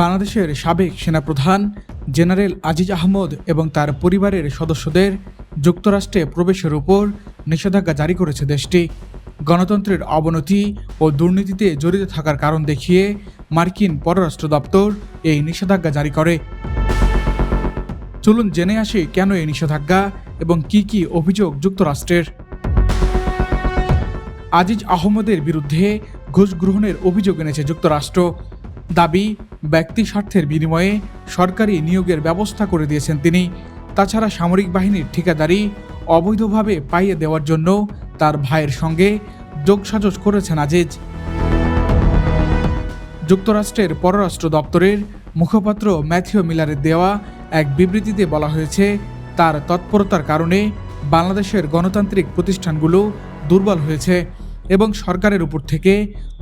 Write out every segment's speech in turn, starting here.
বাংলাদেশের সাবেক সেনাপ্রধান জেনারেল আজিজ আহমদ এবং তার পরিবারের সদস্যদের যুক্তরাষ্ট্রে প্রবেশের উপর নিষেধাজ্ঞা জারি করেছে দেশটি। গণতন্ত্রের অবনতি ও দুর্নীতিতে জড়িত থাকার কারণ দেখিয়ে মার্কিন পররাষ্ট্র দপ্তর এই নিষেধাজ্ঞা জারি করে। চলুন জেনে আসি কেন এই নিষেধাজ্ঞা এবং কি কি অভিযোগ যুক্তরাষ্ট্রের। আজিজ আহমদের বিরুদ্ধে ঘুষ গ্রহণের অভিযোগ এনেছে যুক্তরাষ্ট্র। দাবি ব্যক্তি স্বার্থের বিনিময়ে সরকারি নিয়োগের ব্যবস্থা করে দিয়েছেন তিনি। তাছাড়া সামরিক বাহিনীর ঠিকাদারি অবৈধভাবে পাইয়ে দেওয়ার জন্য তার ভাইয়ের সঙ্গে যোগসাজশ করেছেন আজিজ। যুক্তরাষ্ট্রের পররাষ্ট্র দপ্তরের মুখপাত্র ম্যাথিও মিলারের দেওয়া এক বিবৃতিতে বলা হয়েছে, তার তৎপরতার কারণে বাংলাদেশের গণতান্ত্রিক প্রতিষ্ঠানগুলো দুর্বল হয়েছে। এবং সরকারের উপর থেকে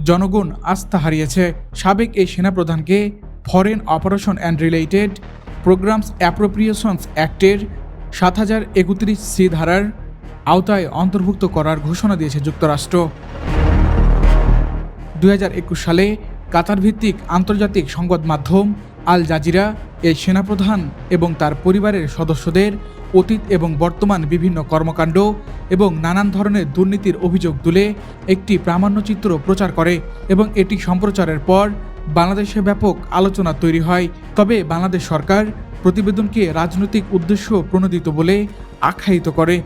জনগণ আস্থা হারিয়েছে। সাবেক এই সেনাপ্রধানকে foreign operations and related programmes appropriations অ্যাক্টের সাত হাজার একত্রিশ সি ধারার আওতায় অন্তর্ভুক্ত করার ঘোষণা দিয়েছে যুক্তরাষ্ট্র। দু হাজার একুশ সালে কাতার ভিত্তিক আন্তর্জাতিক সংবাদ মাধ্যম আল জাজিরা এই সেনাপ্রধান এবং তার পরিবারের সদস্যদের, অতীত এবং বর্তমান বিভিন্ন কর্মকাণ্ড এবং নানান ধরনের দুর্নীতির অভিযোগ তুলে একটি প্রামাণ্যচিত্র প্রচার করে এবং এটি সম্প্রচারের পর বাংলাদেশে ব্যাপক আলোচনা তৈরি হয়। তবে বাংলাদেশ সরকার প্রতিবেদনকে রাজনৈতিক উদ্দেশ্য প্রণোদিত বলে আখ্যায়িত করে।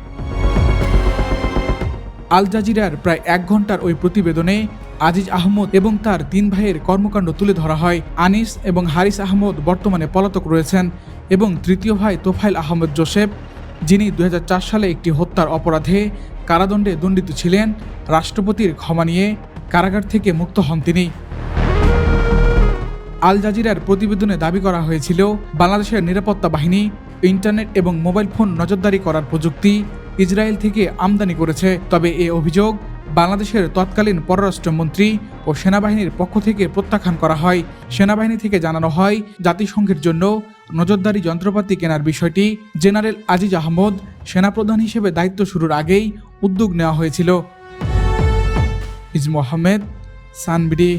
আল জাজিরার প্রায় এক ঘণ্টার ওই প্রতিবেদনে আজিজ আহমদ এবং তার তিন ভাইয়ের কর্মকাণ্ড তুলে ধরা হয়। আনিস এবং হারিস আহমদ বর্তমানে পলাতক রয়েছেন এবং তৃতীয় ভাই তোফাইল আহমদ জোসেফ, যিনি দুই হাজার চার সালে একটি হত্যার অপরাধে কারাদণ্ডে দণ্ডিত ছিলেন, রাষ্ট্রপতির ক্ষমা নিয়ে কারাগার থেকে মুক্ত হন তিনি। আল জাজিরার প্রতিবেদনে দাবি করা হয়েছিল, বাংলাদেশের নিরাপত্তা বাহিনী, ইন্টারনেট এবং মোবাইল ফোন নজরদারি করার প্রযুক্তি ইসরায়েল থেকে আমদানি করেছে, তবে এ অভিযোগ বাংলাদেশের তৎকালীন পররাষ্ট্রমন্ত্রী ও সেনাবাহিনীর পক্ষ থেকে প্রত্যাখ্যান করা হয়। সেনাবাহিনী থেকে জানানো হয়, জাতিসংঘের জন্য নজরদারি যন্ত্রপাতি কেনার বিষয়টি জেনারেল আজিজ আহমদ, সেনাপ্রধান হিসেবে দায়িত্ব শুরুর আগেই উদ্যোগ নেওয়া হয়েছিল। ইজ আহমেদ, সানবিডি